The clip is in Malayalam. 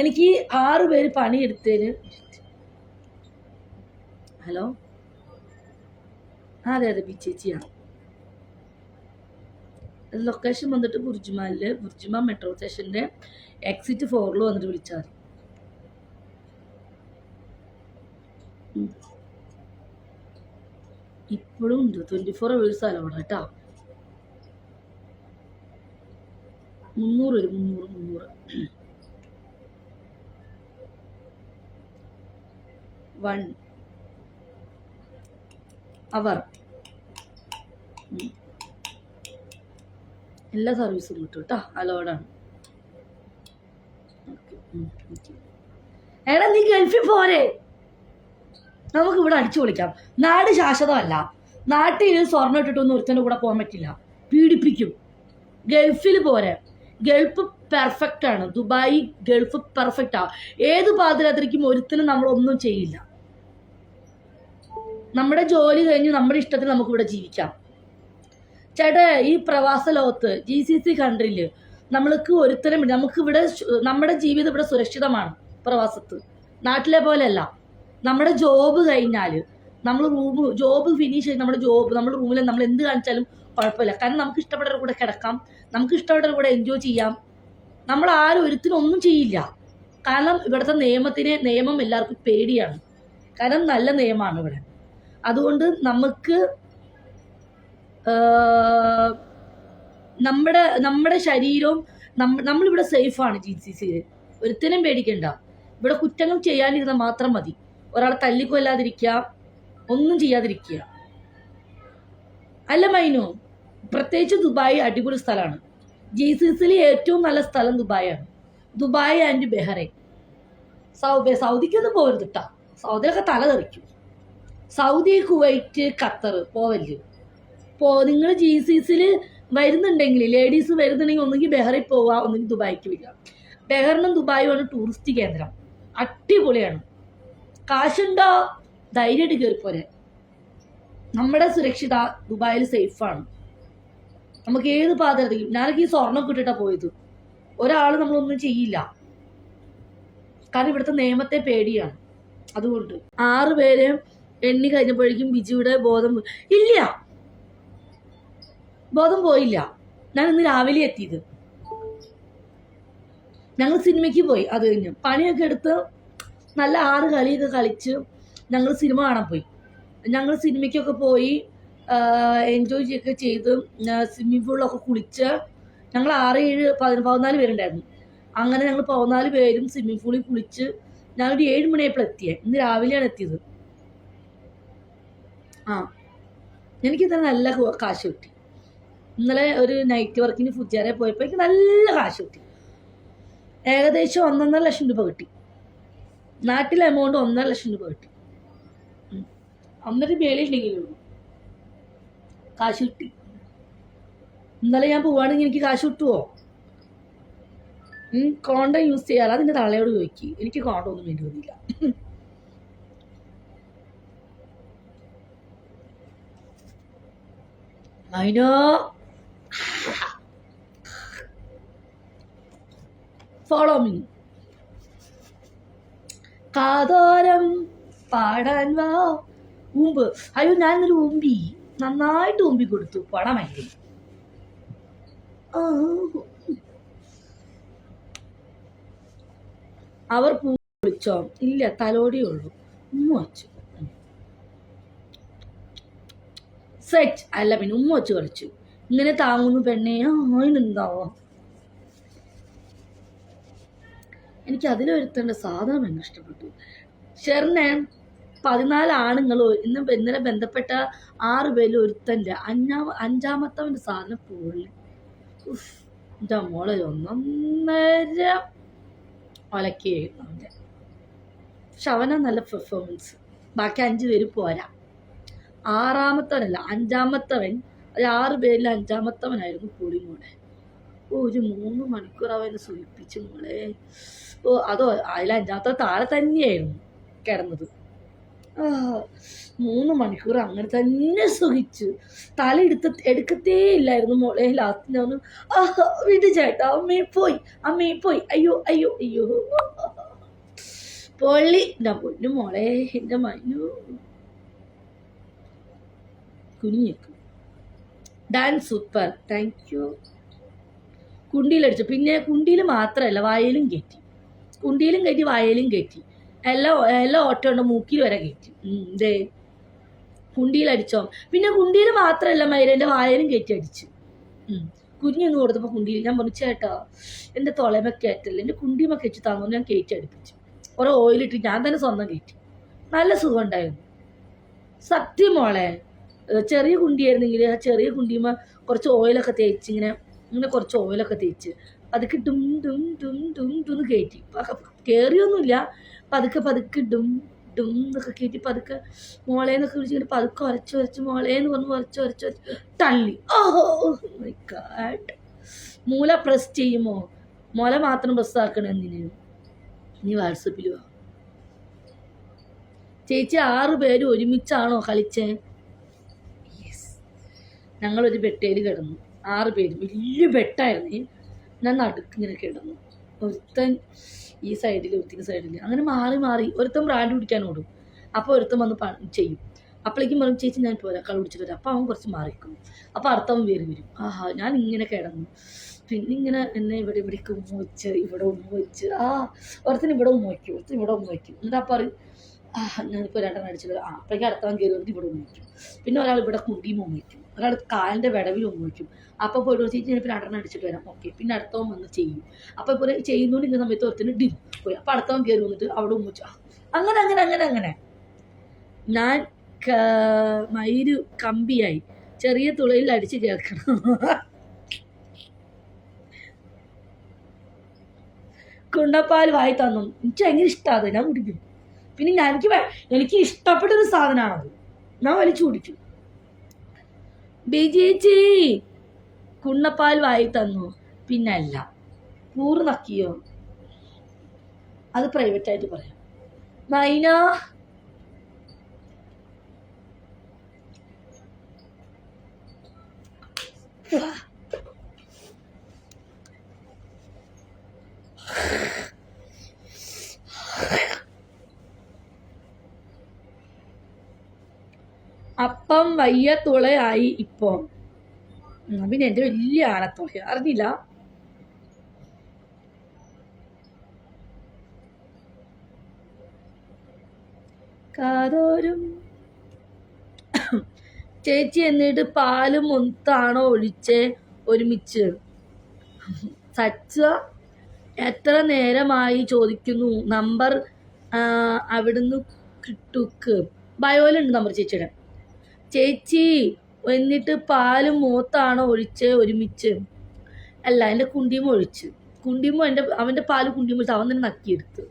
എനിക്ക് ആറ് പേര് പണിയെടുത്തതിന് ഹലോ? അതെ അതെ ബി ചേച്ചിയാണ്. ലൊക്കേഷൻ വന്നിട്ട് ബുർജുമാലിൽ ബുർജുമ മെട്രോ സ്റ്റേഷന്റെ എക്സിറ്റ് ഫോറിൽ വന്നിട്ട് വിളിച്ചാൽ മതി. ഇപ്പോഴും ഉണ്ട്. ട്വന്റി ഫോർ അവേഴ്സ് അലവണ കേട്ടോ. മുന്നൂറ് മുന്നൂറ് മുന്നൂറ്. വൺ. അവർ. എല്ലാ സർവീസും കിട്ടും കേട്ടോ അലോഡാണ് എടാ നീ ഗൾഫിൽ പോരെ. നമുക്ക് ഇവിടെ അടിച്ചു പൊളിക്കാം. നാട് ശാശ്വതമല്ല. നാട്ടിൽ സ്വർണം ഇട്ടിട്ടൊന്നും ഒരുത്തന്റെ കൂടെ പോകാൻ പറ്റില്ല. പീഡിപ്പിക്കും. ഗൾഫിൽ പോരെ. ഗൾഫ് പെർഫെക്റ്റ് ആണ്. ദുബായ് ഗൾഫ് പെർഫെക്റ്റ് ആ. ഏത് പാതിരാത്രിക്കും ഒരുത്തിനും നമ്മളൊന്നും ചെയ്യില്ല. നമ്മുടെ ജോലി കഴിഞ്ഞ് നമ്മുടെ ഇഷ്ടത്തിൽ നമുക്ക് ഇവിടെ ജീവിക്കാം. ചേട്ടാ ഈ പ്രവാസ ലോകത്ത് ജി സി സി കൺട്രിയിൽ നമ്മൾക്ക് ഒരുത്തരം നമുക്ക് ഇവിടെ നമ്മുടെ ജീവിതം ഇവിടെ സുരക്ഷിതമാണ് പ്രവാസത്ത്. നാട്ടിലെ പോലെയല്ല. നമ്മുടെ ജോബ് കഴിഞ്ഞാൽ നമ്മൾ റൂം ജോബ് ഫിനിഷ് ചെയ്ത് നമ്മുടെ ജോബ് നമ്മുടെ റൂമിൽ നമ്മൾ എന്ത് കാണിച്ചാലും കുഴപ്പമില്ല. കാരണം നമുക്ക് ഇഷ്ടപ്പെട്ടവരുടെ കൂടെ കിടക്കാം നമുക്ക് ഇഷ്ടപ്പെട്ടവരുടെ കൂടെ എൻജോയ് ചെയ്യാം. നമ്മൾ ആരും ഒരുത്തിനും ഒന്നും ചെയ്യില്ല. കാരണം ഇവിടുത്തെ നിയമത്തിന് നിയമം എല്ലാവർക്കും പേടിയാണ്. കാരണം നല്ല നിയമമാണ് ഇവിടെ. അതുകൊണ്ട് നമുക്ക് നമ്മുടെ നമ്മുടെ ശരീരവും നമ്മ നമ്മളിവിടെ സേഫാണ് ജി സി സിയിൽ ഒരുത്തിനും പേടിക്കണ്ട. ഇവിടെ കുറ്റങ്ങൾ ചെയ്യാനിരുന്ന മാത്രം മതി. ഒരാളെ തല്ലിക്കൊല്ലാതിരിക്കുക ഒന്നും ചെയ്യാതിരിക്കുക. അല്ല മൈനു പ്രത്യേകിച്ച് ദുബായ് അടിപൊളി സ്ഥലമാണ്. ജി സി സിയിൽ ഏറ്റവും നല്ല സ്ഥലം ദുബായാണ്. Dubai and Bahrain. സൗദി സൗദിക്കൊന്നും പോകരുത് കേട്ടോ സൗദിയിലൊക്കെ തല തെറിക്കും. സൗദി കുവൈറ്റ് ഖത്തർ പോവല്ലേ പോ നിങ്ങൾ ജി സി സിയിൽ വരുന്നുണ്ടെങ്കിൽ ലേഡീസ് വരുന്നുണ്ടെങ്കിൽ ഒന്നുകിൽ ബെഹറിൽ പോവുക ഒന്നുകിൽ ദുബായിക്ക് വരിക. ബെഹറിനും ദുബായുമാണ് ടൂറിസ്റ്റ് കേന്ദ്രം. അടിപൊളിയാണ്. കാശുണ്ടോ? ധൈര്യമായിട്ട് കയറിപ്പോരെ നമ്മുടെ സുരക്ഷിത ദുബായിൽ സേഫാണ് നമുക്ക് ഏത് പാതയും ഞാനൊക്കെ ഈ സ്വർണം കിട്ടിട്ടാ പോയത്. ഒരാൾ നമ്മളൊന്നും ചെയ്യില്ല. കാരണം ഇവിടുത്തെ നിയമത്തെ പേടിയാണ്. അതുകൊണ്ട് ആറ് പേരെ എണ്ണി കഴിഞ്ഞപ്പോഴേക്കും ബിജുവിടെ ബോധം. ഇല്ല. ബോധം പോയില്ല. ഞാൻ ഇന്ന് രാവിലെ എത്തിയത്. ഞങ്ങൾ സിനിമയ്ക്ക് പോയി. അത് കഴിഞ്ഞ് പണിയൊക്കെ എടുത്ത് നല്ല ആറ് കളിയൊക്കെ കളിച്ച് ഞങ്ങൾ സിനിമ കാണാൻ പോയി. ഞങ്ങൾ സിനിമയ്ക്കൊക്കെ പോയി എൻജോയ് ചെയ്യൊക്കെ ചെയ്ത് സ്വിമ്മിംഗ് പൂളിലൊക്കെ കുളിച്ച് ഞങ്ങൾ ആറ് ഏഴ് പതിന പതിനാല് പേരുണ്ടായിരുന്നു. അങ്ങനെ ഞങ്ങൾ പതിനാല് പേരും സ്വിമ്മിംഗ് പൂളിൽ കുളിച്ച് ഞാനൊരു ഏഴ് മണിയായപ്പോൾ എത്തിയേ ഇന്ന് രാവിലെയാണ് എത്തിയത്. ആ. എനിക്ക് ഇന്നലെ നല്ല കാശ് കിട്ടി. ഇന്നലെ ഒരു നൈറ്റ് വർക്കിന് ഫുജാരെ പോയപ്പോൾ എനിക്ക് നല്ല കാശ് കിട്ടി. ഏകദേശം ഒന്നൊന്നര ലക്ഷം രൂപ കിട്ടി. നാട്ടിലെ എമൗണ്ട് ഒന്നര ലക്ഷം രൂപ കിട്ടി. അന്നൊരു മേളിലുണ്ടെങ്കിലും കാശ് കിട്ടി. ഇന്നലെ ഞാൻ പോവാണെങ്കിൽ എനിക്ക് കാശ് കിട്ടുമോ കോണ്ട യൂസ് ചെയ്യാറ് അതിന്റെ തള്ളയോട് ചോദിക്കും. എനിക്ക് കോണ്ട ഒന്നും വേണ്ടി വന്നില്ല. അതിനോ ഫോളോ മീ കാതോരം പാടാൻ വാ. ഊമ്പ്. അയ്യോ ഇന്നലെ ഊമ്പി. നന്നായിട്ട് ഊമ്പി കൊടുത്തു. പണമല്ലേ. അവർ വിളിച്ചോ ഇല്ല തലോടിയുള്ളൂ ഉമ്മ വച്ചു സെറ്റ് അല്ല പിന്നെ ഉമ്മ വെച്ച് കളിച്ചു. ഇങ്ങനെ താങ്ങുന്നു പെണ്ണെ ആയിനുണ്ടാവോ എനിക്ക് അതിലൊരുത്തേണ്ട സാധനം എന്നെ ഇഷ്ടപ്പെട്ടു. ഷെറിനെ പതിനാല് ആണുങ്ങൾ ഇന്ന് ഇന്നലെ ബന്ധപ്പെട്ട ആറ് പേരിൽ ഒരുത്തന്റെ അഞ്ചാമ അഞ്ചാമത്തവന്റെ സാധനം പോയി എന്റെ മോളെ ഒന്നൊന്നര ഒലക്കായിരുന്നു അവന്റെ പക്ഷെ അവനാ നല്ല പെർഫോമൻസ് ബാക്കി അഞ്ച് പേര് പോരാ. ആറാമത്തവനല്ല അഞ്ചാമത്തവൻ. അത് ആറ് പേരിൽ അഞ്ചാമത്തവനായിരുന്നു പുളിമോടെ ഓ ഒരു മൂന്ന് മണിക്കൂർ അവനെ സുഖിപ്പിച്ചു മോളെ. ഓ അതോ അതിൽ അഞ്ചാമത്തെ താഴെ തന്നെയായിരുന്നു കിടന്നത്. മൂന്ന് മണിക്കൂർ അങ്ങനെ തന്നെ സുഖിച്ചു. തല എടുത്ത എടുക്കത്തേ ഇല്ലായിരുന്നു മോളെ. ലാസ്റ്റ് ഞാൻ ഒന്ന്, ആ വിട് ചേട്ടാ അമ്മയെ പോയി അമ്മയെ പോയി. അയ്യോ അയ്യോ അയ്യോ. പൊള്ളി എന്റെ പൊന്നു മോളെ എന്റെ മനു കുഞ്ഞിക്കും ഡാൻസ് സൂപ്പർ താങ്ക് യു കുണ്ടിയിലടിച്ചു. പിന്നെ കുണ്ടിയിൽ മാത്രമല്ല വായലും കയറ്റി കുണ്ടിയിലും കയറ്റി വായലും കയറ്റി എല്ലാ എല്ലാ ഓട്ടോ ഉണ്ട് മൂക്കിൽ വരെ കയറ്റി ഇതേ കുണ്ടിയിലടിച്ചോ. പിന്നെ കുണ്ടിയിൽ മാത്രമല്ല മൈരേന്റെ വായലും കയറ്റി അടിച്ചു. കുഞ്ഞൊന്ന് കൊടുത്തപ്പോൾ കുണ്ടിയിൽ ഞാൻ പറഞ്ഞു ചേട്ടാ എന്റെ തൊളമ കയറ്റല്ല എന്റെ കുണ്ടിമ കയറ്റി താന്നു ഞാൻ കയറ്റി അടുപ്പിച്ചു. കുറേ ഓയിലിട്ട് ഞാൻ തന്നെ സ്വന്തം കയറ്റി നല്ല സുഖം ഉണ്ടായിരുന്നു. സത്യം മോളെ ചെറിയ കുണ്ടിയായിരുന്നെങ്കിൽ ആ ചെറിയ കുണ്ടിയുമ്പോൾ കുറച്ച് ഓയിലൊക്കെ തേച്ച് ഇങ്ങനെ ഇങ്ങനെ കുറച്ച് ഓയിലൊക്കെ തേച്ച് പതുക്കെ ഡും ഡും ഡും ഡും ഡും കയറ്റി കയറിയൊന്നുമില്ല പതുക്കെ പതുക്കെ ഡും ഡും എന്നൊക്കെ കയറ്റി പതുക്കെ മോളേന്നൊക്കെ വിളിച്ചിങ്ങനെ പതുക്കെ ഉരച്ച് ഉരച്ച് മോളേന്ന് പറഞ്ഞ് ഉരച്ച് ഉരച്ച് ഉരച്ച് തള്ളി. ഓ മൈ മൂല പ്രസ് ചെയ്യുമോ? മോല മാത്രം പ്രസ് ആക്കണേ എന്തിന്? നീ വാട്സപ്പിൽ വാ. ചേച്ചി ആറ് പേര് ഒരുമിച്ചാണോ കളിച്ചേ? ഞങ്ങളൊരു ബെട്ടയിൽ കിടന്നു. ആറ് പേര്. വലിയ ബെട്ടായിരുന്നു. ഞാൻ നടുക്ക് ഇങ്ങനെ കിടന്നു. ഒരുത്തൻ ഈ സൈഡിൽ ഒരുത്തിന് സൈഡിൽ അങ്ങനെ മാറി മാറി. ഒരുത്തൻ ബ്രാൻഡ് പിടിക്കാൻ ഓടും. അപ്പോൾ ഒരുത്തൻ വന്ന് ചെയ്യും. അപ്പോഴേക്കും പറഞ്ഞു ചേച്ചി ഞാൻ പോരാ കളി പിടിച്ചിട്ട് വരാം. അപ്പോൾ അവൻ കുറച്ച് മാറിക്കും അപ്പോൾ അടുത്തവൻ വേറി വരും. ആഹാ ഞാൻ ഇങ്ങനെ കിടന്നു. പിന്നെ ഇങ്ങനെ എന്നെ ഇവിടെ ഇവിടേക്ക് ഉമ്മ വെച്ച് ഇവിടെ ഉമ്മ വെച്ച്. ആ ഒരുത്തിന് ഇവിടെ ഉമ്മ വയ്ക്കും. ഒരുത്തിന് ഇവിടെ ഉമ്മ വയ്ക്കും. എന്നിട്ട് അപ്പം പറയും ആ ഞാനിപ്പോൾ രണ്ടെണ്ണം അടിച്ചിട്ട് ആ അപ്പോഴേക്കും അടുത്തവൻ കയറി വന്നിട്ട് ഇവിടെ ഉമ്മ വയ്ക്കും. പിന്നെ ഒരാൾ ഇവിടെ കുണ്ടിയും ഉമ്മ വയ്ക്കും. ഒരാൾ കാലിന്റെ വിടവിൽ ഉമ്മ വയ്ക്കും അപ്പോൾ പോയിട്ട് ചേച്ചി പിന്നെ രണ്ടെണ്ണം അടിച്ചിട്ട് വരാം. ഓക്കെ. പിന്നെ അടുത്തവൻ വന്ന് ചെയ്യും. അപ്പോൾ ഇപ്പോൾ ചെയ്യുന്നതുകൊണ്ട് ഇങ്ങനെ സമയത്ത് ഒരുത്തിന് ഡി പോയി. അപ്പോൾ അടുത്തവൻ കയറി വന്നിട്ട് അവിടെ ഉമ്മ വെച്ചു അങ്ങനെ അങ്ങനെ അങ്ങനെ അങ്ങനെ. ഞാൻ മയിര് കമ്പിയായി. ചെറിയ തുളയിൽ അടിച്ച് കേൾക്കണം. കുണ്ടപ്പാൽ വായി തന്നു. എനിക്ക് ഭയങ്കര ഇഷ്ടമാണ് ഞാൻ കുടിക്കും. പിന്നെ എനിക്ക് എനിക്ക് ഇഷ്ടപ്പെട്ടൊരു സാധനമാണത് ഞാൻ വലിച്ചു കുടിക്കും. ബിജേച്ചി കുണ്ണപ്പാൽ വായി തന്നു. പിന്നല്ല കൂറ് നക്കിയോ അത് പ്രൈവറ്റ് ആയിട്ട് പറയാം. മൈന അപ്പം വയ്യ തുളയായി ഇപ്പൊ. പിന്നെ എന്റെ വലിയ ആനത്തുള. അറിഞ്ഞില്ല? കാതോരും. ചേച്ചി എന്നിട്ട് പാൽ മുത്താണോ ഒഴിച്ചേ ഒരുമിച്ച്? സച്ച എത്ര നേരമായി ചോദിക്കുന്നു? നമ്പർ അവിടുന്ന് കിട്ടുക്ക്. ബയോയിലുണ്ട് നമ്പർ ചേച്ചിയുടെ. ചേച്ചി എന്നിട്ട് പാൽ മൂത്താണോ ഒഴിച്ച് ഒരുമിച്ച്? അല്ല എന്റെ കുണ്ടിമ ഒഴിച്ച് കുണ്ടിമ എന്റെ അവന്റെ പാൽ കുണ്ടിമ ഒഴിച്ച് അവൻ തന്നെ നക്കിയെടുത്ത്.